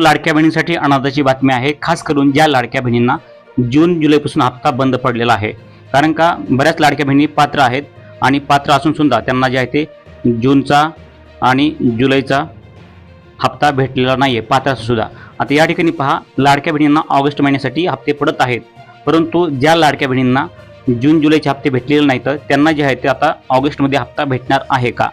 लाडक्या बहिणींसाठी अनाथाची बातमी आहे. खास करून ज्या लाडक्या बहिणींना जून जुलैपासून हप्ता बंद पडलेला आहे. कारण का बऱ्याच लाडक्या बहिणी पात्र आहेत आणि पात्र असून सुद्धा त्यांना जे आहे ते जूनचा आणि जुलैचा हप्ता भेटलेला नाही आहे पात्र सुद्धा. आता या ठिकाणी पहा लाडक्या बहिणींना ऑगस्ट महिन्यासाठी हप्ते पडत आहेत. परंतु ज्या लाडक्या बहिणींना जून जुलैचे हप्ते भेटलेले नाहीत त्यांना जे आहे ते आता ऑगस्टमध्ये हप्ता भेटणार आहे का?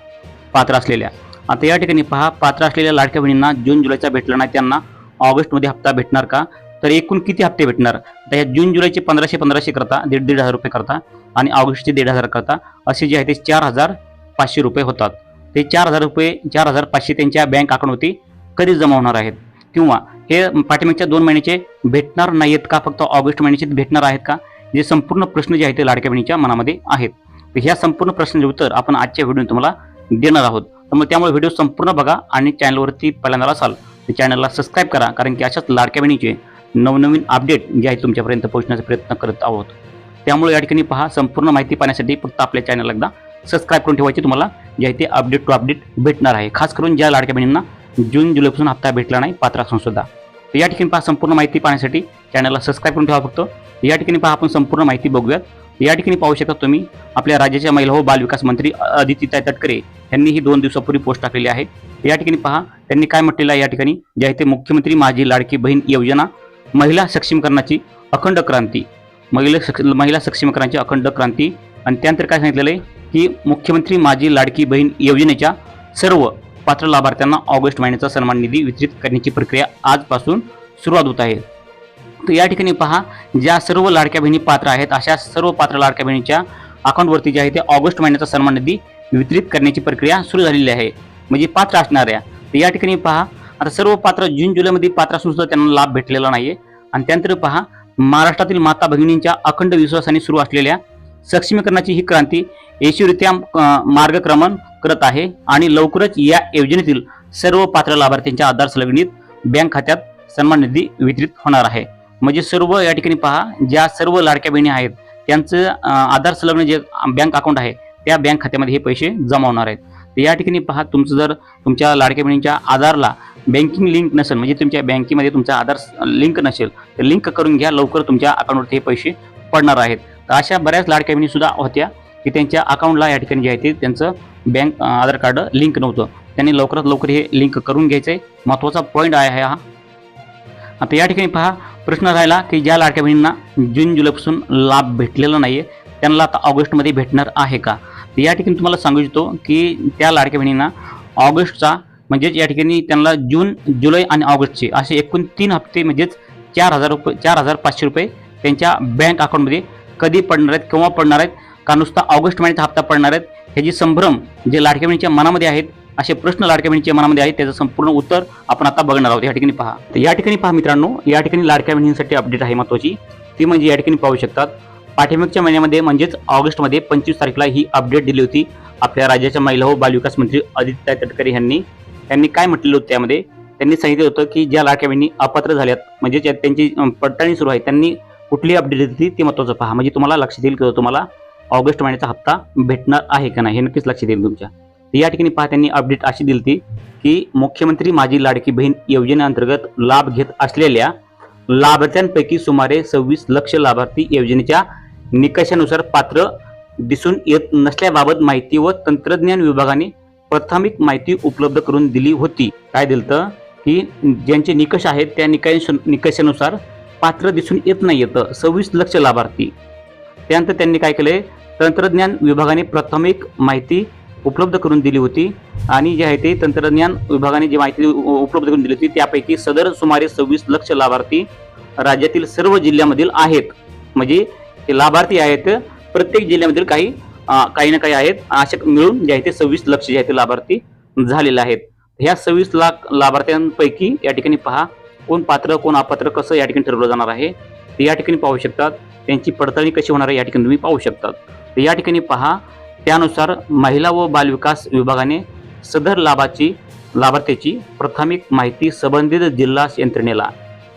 पात्र असलेल्या. आता या ठिकाणी पहा पात्र असलेल्या लाडक्या बहिणींना जून जुलैचा भेटला नाही त्यांना ऑगस्टमध्ये हप्ता भेटणार का? तर एकूण किती हप्ते भेटणार? तर या जून जुलैचे पंधराशे पंधराशे करता दीड दीड हजार रुपये करता आणि ऑगस्टचे दीड हजार करता असे जे आहे ते चार हजार पाचशे रुपये होतात. ते चार हजार रुपये चार हजार पाचशे त्यांच्या बँक अकाउंटवरती कधी जमा होणार आहेत? किंवा हे पाठिंब्याच्या दोन महिन्याचे भेटणार नाहीत का? फक्त ऑगस्ट महिन्याचे भेटणार आहेत का? जे संपूर्ण प्रश्न जे आहेत ते लाडक्या बहिणीच्या मनामध्ये आहेत. ह्या संपूर्ण प्रश्नाचे उत्तर आपण आजच्या व्हिडिओ तुम्हाला देणार आहोत. तर मग त्यामुळे व्हिडिओ संपूर्ण बघा आणि चॅनलवरती पहिल्यांदा असाल तर चॅनलला सबस्क्राईब करा कारण की अशाच लाडक्या बहिणीचे नवनवीन अपडेट जे आहे तुमच्यापर्यंत पोहोचण्याचा प्रयत्न करत आहोत. त्यामुळे या ठिकाणी पहा संपूर्ण माहिती पाहण्यासाठी फक्त आपल्या चॅनल एकदा सबस्क्राईब करून ठेवायची तुम्हाला जे आहे ते अपडेट टू अपडेट भेटणार आहे. खास करून ज्या लाडक्या बहिणींना जून जुलैपासून हप्ता भेटला नाही पात्र असून सुद्धा. तर या ठिकाणी पहा संपूर्ण माहिती पाहण्यासाठी चॅनलला सबस्क्राईब करून ठेवा फक्त. या ठिकाणी पहा आपण संपूर्ण माहिती बघूयात. या ठिकाणी पाहू शकता तुम्ही आपल्या राज्याच्या महिला व बालविकास मंत्री अदितीताई तटकरे यांनी ही दोन दिवसापूर्वी पोस्ट टाकलेली आहे. या ठिकाणी पहा त्यांनी काय म्हटलेलं आहे या ठिकाणी जे आहे ते मुख्यमंत्री माझी लाडकी बहीण योजना महिला सक्षमीकरणाची अखंड क्रांती महिला सक्ष महिला सक्षमीकरणाची अखंड क्रांती आणि त्यानंतर काय सांगितलेलं आहे की मुख्यमंत्री माझी लाडकी बहीण योजनेच्या सर्व पात्र लाभार्थ्यांना ऑगस्ट महिन्याचा सन्मान निधी वितरित करण्याची प्रक्रिया आजपासून सुरुवात होत आहे. तर या ठिकाणी पहा ज्या सर्व लाडक्या बहिणी पात्र आहेत अशा सर्व पात्र लाडक्या बहिणीच्या अकाउंटवरती जे आहे ते ऑगस्ट महिन्याचा सन्मान निधी वितरित करण्याची प्रक्रिया सुरू झालेली आहे. म्हणजे पात्र असणाऱ्या तर या ठिकाणी पहा आता सर्व पात्र जून जुलैमध्ये पात्र असून सुद्धा त्यांना लाभ भेटलेला नाहीये. आणि त्यानंतर पहा महाराष्ट्रातील माता भगिनींच्या अखंड विश्वासाने सुरू असलेल्या सक्षमीकरणाची ही क्रांती यशस्वीरित्या मार्गक्रमण करत आहे. आणि लवकरच या योजनेतील सर्व पात्र लाभार्थ्यांच्या आधार संलग्नित बँक खात्यात सन्मान निधी वितरित होणार आहे. म्हणजे सर्व या ठिकाणी पहा ज्या सर्व लाडक्या बहिणी आहेत त्यांचं आधार संलग्न जे बँक अकाउंट आहे त्या बँक खात्यामध्ये हे पैसे जमा होणार आहेत. तर या ठिकाणी पहा तुमचं जर तुमच्या लाडक्या बहिणींच्या आधारला बँकिंग लिंक नसेल म्हणजे तुमच्या बँकेमध्ये तुमचा आधार लिंक नसेल तर लिंक करून घ्या लवकर तुमच्या अकाउंटवरती हे पैसे पडणार आहेत. तर अशा बऱ्याच लाडक्या बहिणी सुद्धा होत्या की त्यांच्या अकाउंटला या ठिकाणी जे आहे ते त्यांचं बँक आधार कार्ड लिंक नव्हतं. त्यांनी लवकरात लवकर हे लिंक करून घ्यायचं आहे महत्त्वाचा पॉईंट आहे हा. आता या ठिकाणी पहा प्रश्न राहिला की ज्या लाडक्या बहिणींना जून जुलैपासून लाभ भेटलेला नाही आहे त्यांना आता ऑगस्टमध्ये भेटणार आहे का? तर या ठिकाणी तुम्हाला सांगू इच्छितो की त्या लाडक्या बहिणींना ऑगस्टचा म्हणजेच या ठिकाणी त्यांना जून जुलै आणि ऑगस्टचे असे एकूण तीन हप्ते म्हणजेच चार हजार रुपये चार हजार पाचशे रुपये त्यांच्या बँक अकाउंटमध्ये कधी पडणार आहेत केव्हा पडणार आहेत का नुसता ऑगस्ट महिन्याचा हप्ता पडणार आहेत ह्याची संभ्रम जे लाडक्या बहिणीच्या मनामध्ये आहेत असे प्रश्न लाडक्या बहिणीच्या मनामध्ये आहेत त्याचं संपूर्ण उत्तर आपण आता बघणार आहोत. या ठिकाणी पहा. तर या ठिकाणी पहा मित्रांनो या ठिकाणी लाडक्या बहिणींसाठी अपडेट आहे महत्त्वाची. ती म्हणजे या ठिकाणी पाहू शकतात. पाठीमागच्या महिन्यामध्ये म्हणजेच ऑगस्टमध्ये पंचवीस तारखेला ही अपडेट दिली होती. आपल्या राज्याच्या महिला व बालविकास मंत्री आदित्य तटकरे यांनी. त्यांनी काय म्हटलेलं होतं त्यामध्ये? त्यांनी सांगितलं होतं की ज्या लाडक्या बहिणी अपात्र झाल्यात म्हणजे ज्या- त्यांची पडताळणी सुरू आहे त्यांनी कुठली अपडेट दिली होती ते महत्त्वाचं पहा. म्हणजे तुम्हाला लक्ष देईल किंवा तुम्हाला ऑगस्ट महिन्याचा हप्ता भेटणार आहे का नाही हे नक्कीच लक्ष देईल तुमच्या. तर या ठिकाणी पहा त्यांनी अपडेट अशी दिली होती की मुख्यमंत्री माझी लाडकी बहीण योजनेअंतर्गत लाभ घेत असलेल्या लाभार्थ्यांपैकी सुमारे सव्वीस लक्ष लाभार्थी योजनेच्या निकषानुसार पात्र दिसून येत नसल्याबाबत माहिती व तंत्रज्ञान विभागाने प्राथमिक माहिती उपलब्ध करून दिली होती. काय दिलं की ज्यांचे निकष आहेत त्या निकष निकषानुसार पात्र दिसून येत नाही येतं सव्वीस लक्ष लाभार्थी. त्यानंतर त्यांनी काय केलंय? तंत्रज्ञान विभागाने प्राथमिक माहिती उपलब्ध करून दिली होती. आणि जे आहे ते तंत्रज्ञान विभागाने जी माहिती उपलब्ध करून दिली होती त्यापैकी सदर सुमारे सव्वीस लक्ष लाभार्थी राज्यातील सर्व जिल्ह्यामधील आहेत. म्हणजे ते लाभार्थी आहेत प्रत्येक जिल्ह्यामधील काही काही ना काही आहेत. अशा मिळून जे आहे ते सव्वीस लक्ष जे आहे ते लाभार्थी झालेले आहेत. ह्या सव्वीस लाख लाभार्थ्यांपैकी या ठिकाणी पहा कोण पात्र कोण अपात्र कसं या ठिकाणी ठरवलं जाणार आहे ते या ठिकाणी पाहू शकतात. त्यांची पडताळणी कशी होणार आहे या ठिकाणी तुम्ही पाहू शकतात. तर या ठिकाणी पहा त्यानुसार महिला व बालविकास विभागाने सदर लाभाची लाभार्थ्याची प्राथमिक माहिती संबंधित जिल्हा यंत्रणेला.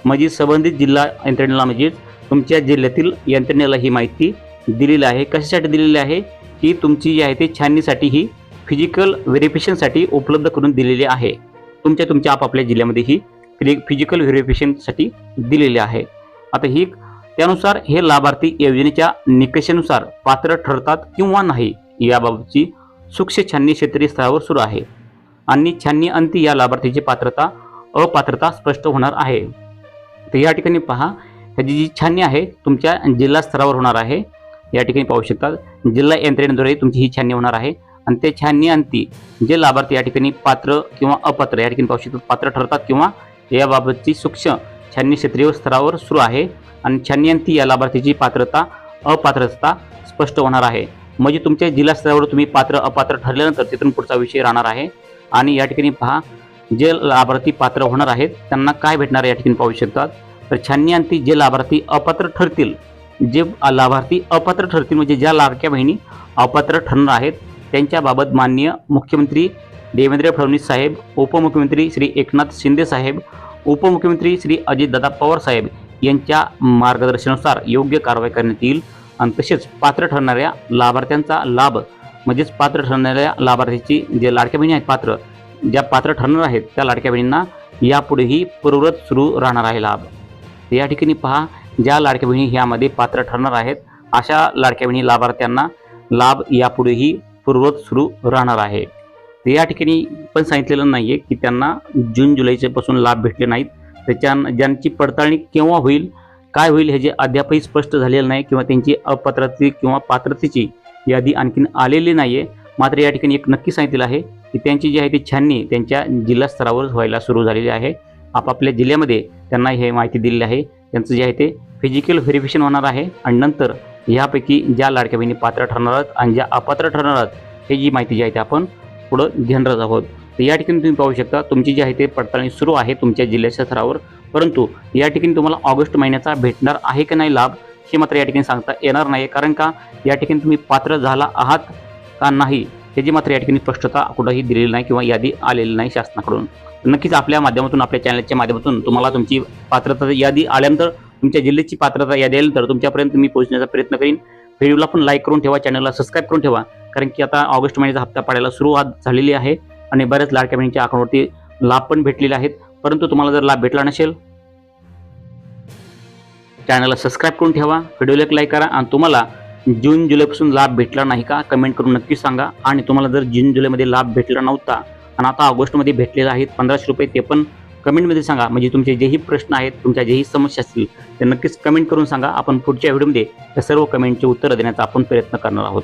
म्हणजे संबंधित जिल्हा यंत्रणेला म्हणजे तुमच्या जिल्ह्यातील यंत्रणेला ही माहिती दिलेली आहे. कशासाठी दिलेली आहे? की तुमची जी आहे ते छाननीसाठी ही फिजिकल व्हेरिफिकेशनसाठी उपलब्ध करून दिलेली आहे. तुमच्या तुमच्या आपापल्या जिल्ह्यामध्ये ही फिजि फिजिकल व्हेरिफिकेशनसाठी दिलेली आहे. आता ही त्यानुसार हे लाभार्थी योजनेच्या निकषानुसार पात्र ठरतात किंवा नाही? याबाबतची सूक्ष्म छाननी क्षेत्रीय स्तरावर सुरू आहे. आणि छाननी अंती या लाभार्थीची पात्रता अपात्रता स्पष्ट होणार आहे. तर या ठिकाणी पहा ह्याची जी छाननी आहे तुमच्या जिल्हा स्तरावर होणार आहे. या ठिकाणी पाहू शकता जिल्हा यंत्रणेद्वारे तुमची ही छाननी होणार आहे. आणि ते छाननी अंती जे लाभार्थी या ठिकाणी पात्र किंवा अपात्र या ठिकाणी पाहू शकतात पात्र ठरतात किंवा याबाबतची सूक्ष्म छाननी क्षेत्रीय स्तरावर सुरू आहे. आणि छाननी अंती या लाभार्थीची पात्रता अपात्रता स्पष्ट होणार आहे. म्हणजे तुमच्या जिल्हा स्तरावर तुम्ही पात्र अपात्र ठरल्यानंतर तिथून पुढचा विषय राहणार आहे. आणि या ठिकाणी पहा जे लाभार्थी पात्र होणार आहेत त्यांना काय भेटणार या ठिकाणी पाहू शकतात. तर छाननी अंती जे लाभार्थी अपात्र ठरतील जे लाभार्थी अपात्र ठरतील म्हणजे ज्या लाडक्या बहिणी अपात्र ठरणार आहेत त्यांच्याबाबत माननीय मुख्यमंत्री देवेंद्र फडणवीस साहेब उपमुख्यमंत्री श्री एकनाथ शिंदे साहेब उपमुख्यमंत्री श्री अजितदादा पवार साहेब यांच्या मार्गदर्शनानुसार योग्य कारवाई करण्यात येईल. आणि तसेच पात्र ठरणाऱ्या लाभार्थ्यांचा लाभ म्हणजेच पात्र ठरणाऱ्या लाभार्थीची जे लाडक्या बहिणी आहेत पात्र ज्या पात्र ठरणार आहेत त्या लाडक्या बहिणींना यापुढेही पूर्वत सुरू राहणार आहे लाभ. या ठिकाणी पहा ज्या लाडक्या बहिणी ह्यामध्ये पात्र ठरणार आहेत अशा लाडक्या बहिणी लाभार्थ्यांना लाभ यापुढेही पूर्वत सुरू राहणार आहे. तर या ठिकाणी पण सांगितलेलं नाही आहे की त्यांना जून जुलैच्यापासून लाभ भेटले नाहीत. त्याच्या ज्यांची पडताळणी केव्हा होईल काय होईल हे जे अद्यापही स्पष्ट झालेलं नाही किंवा त्यांची अपात्रते किंवा पात्रतेची यादी आणखीन आलेली नाही आहे मात्र या ठिकाणी एक नक्की सांगितलेलं आहे की त्यांची जी आहे ती छाननी त्यांच्या जिल्हा स्तरावर व्हायला सुरू झालेली आहे. आपापल्या जिल्ह्यामध्ये त्यांना हे माहिती दिलेली आहे. त्यांचं जे आहे ते फिजिकल व्हेरिफिकेशन होणार आहे आणि नंतर ह्यापैकी ज्या लाडक्या बहिणी पात्र ठरणार आहेत आणि ज्या अपात्र ठरणार आहेत हे जी माहिती जी आहे ते आपण पुढं घेणारच आहोत. तर या ठिकाणी तुम्ही पाहू शकता तुमची जी आहे ते पडताळणी सुरू आहे तुमच्या जिल्ह्याच्या स्तरावर. परंतु या ठिकाणी तुम्हाला ऑगस्ट महिन्याचा भेटणार आहे की नाही लाभ हे मात्र या ठिकाणी सांगता येणार नाही. कारण का या ठिकाणी तुम्ही पात्र झाला आहात का नाही याची मात्र या ठिकाणी स्पष्टता कुठंही दिलेली नाही किंवा यादी आलेली नाही शासनाकडून. नक्कीच आपल्या माध्यमातून आपल्या चॅनलच्या माध्यमातून तुम्हाला तुमची पात्रता यादी आल्यानंतर तुमच्या जिल्ह्याची पात्रता यादी आल्यानंतर तुमच्यापर्यंत मी पोहोचण्याचा प्रयत्न करीन. व्हिडिओला पण लाईक करून ठेवा चॅनलला सबस्क्राईब करून ठेवा. कारण की आता ऑगस्ट महिन्याचा हप्ता पडायला सुरुवात झालेली आहे आणि बऱ्याच लाडक्या बहिणीच्या अकाउंटवरती लाभ पण भेटलेले आहेत. परंतु तुम्हाला जर लाभ भेटला नसेल चॅनलला सबस्क्राईब करून ठेवा व्हिडिओला एक लाईक करा आणि तुम्हाला जून जुलैपासून लाभ भेटला नाही का कमेंट करून नक्की सांगा. आणि तुम्हाला जर जून जुलैमध्ये लाभ भेटला नव्हता आणि आता ऑगस्टमध्ये भेटलेला आहेत पंधराशे रुपये ते पण कमेंटमध्ये सांगा. म्हणजे तुमचे जेही प्रश्न आहेत तुमच्या जेही समस्या असतील ते नक्कीच कमेंट करून सांगा. आपण पुढच्या व्हिडिओमध्ये त्या सर्व कमेंटचे उत्तरं देण्याचा आपण प्रयत्न करणार आहोत.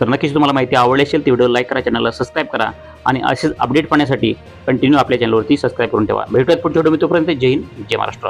तर नक्कीच तुम्हाला माहिती आवडली असेल ती व्हिडिओ लाईक करा चॅनलला सबस्क्राईब करा आणि असेच अपडेट पाहण्यासाठी कंटिन्यू आपल्या चॅनलवरती सबस्क्राईब करून ठेवा. भेटूयात पुढच्या व्हिडिओ तोपर्यंत जय हिंद जय महाराष्ट्र.